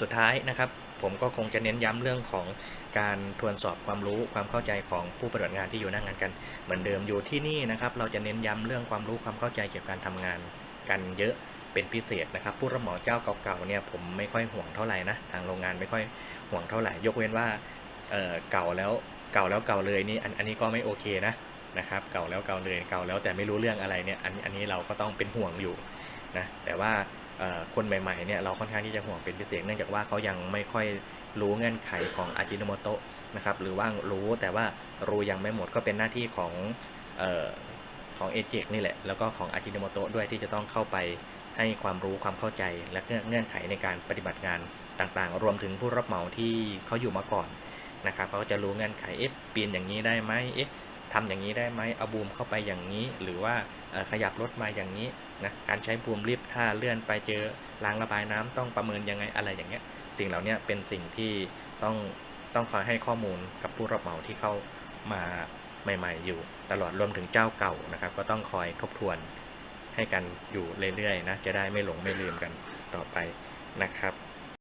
สุดท้ายนะครับ ผมก็คงจะเน้นย้ำเรื่องของการทวนสอบความรู้ความเข้าใจของผู้ปฏิบัติงานที่อยู่หน้างานกัน เหมือนเดิมอยู่ที่นี่นะครับ เราจะเน้นย้ำเรื่องความรู้ความเข้าใจเกี่ยวกับการทำงานกันเยอะเป็นพิเศษนะครับ ผู้รับเหมาเจ้าเก่าๆเนี่ยผมไม่ค่อยห่วงเท่าไหร่นะทางโรงงานไม่ค่อยห่วงเท่าไหร่ ยกเว้นว่าเเก่าแล้วเก่าแล้วเก่าเลยนี่อันอันนี้ก็ไม่โอเคนะนะครับ เก่าแล้วเก่าเลยเก่าแล้วแต่ไม่รู้เรื่องอะไรเนี่ยอันอันนี้เราก็ต้องเป็นห่วงอยู่นะแต่ว่า คนใหม่ๆเนี่ยเราค่อนข้างที่จะห่วงเป็นพิเศษเนื่องจากว่าเขายังไม่ค่อยรู้เงื่อนไขของอาจิโนโมโตะนะครับหรือว่ารู้แต่ว่ารู้ยังไม่หมดก็เป็นหน้าที่ของออของเอเจกนี่แหละ แล้วก็ของอาจิโนโมโตะด้วยที่จะต้องเข้าไปให้ความรู้ความเข้าใจและเงื่อนไขในการปฏิบัติงานต่างๆ รวมถึงผู้รับเหมาที่เขาอยู่มาก่อนนะครับเขาก็จะรู้เงื่อนไขเอ๊ะปีนอย่างนี้ได้ไหมเอ๊ะ ทำอย่างนี้ได้ไหมเอาบูมเข้าไปอย่างนี้ หรือว่าขยับรถมาอย่างนี้นะการใช้บูมลิฟต์ถ้าเลื่อนไปเจอรางระบายน้ำต้องประเมินยังไงอะไรอย่างเงี้ยสิ่งเหล่านี้เป็นสิ่งที่ต้องต้องคอยให้ข้อมูลกับผู้รับเหมาที่เข้ามาใหม่ ๆ อยู่ ตลอดรวมถึงเจ้าเก่านะครับ ก็ต้องคอยทบทวนให้กันอยู่เรื่อยๆนะจะได้ไม่หลงไม่ลืมกันต่อไปนะครับ